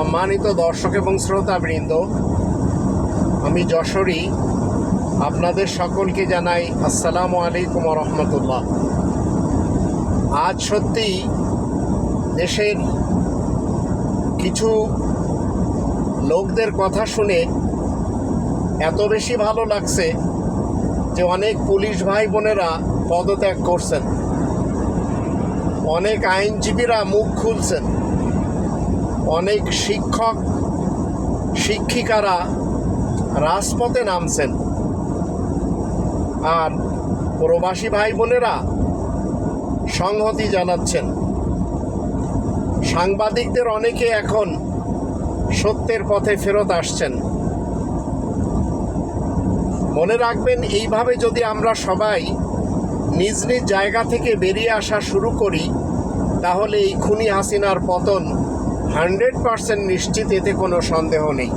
সম্মানিত দর্শক এবং শ্রোতাবৃন্দ, আমি যশোরী। আপনাদের সকলকে জানাই আসসালামু আলাইকুম রহমতুল্লাহ। আজ সত্যি দেশের কিছু লোকদের কথা শুনে এত বেশি ভালো লাগছে যে অনেক পুলিশ ভাই বোনেরা পদত্যাগ করছেন। অনেক আইনজীবীরা মুখ খুলছেন। অনেক শিক্ষক, শিক্ষিকারা রাজপথে নামছেন। আর প্রবাসী ভাই বোনেরা সংহতি জানাচ্ছেন। সাংবাদিকদের অনেকে এখন সত্যের পথে ফেরত আসছেন। মনে রাখবেন, এইভাবে যদি আমরা সবাই নিজ নিজ জায়গা থেকে বেরিয়ে আসা শুরু করি, তাহলে এই খুনি হাসিনার পতন হান্ড্রেড পারসেন্ট নিশ্চিত এতে কোনো সন্দেহ নেই।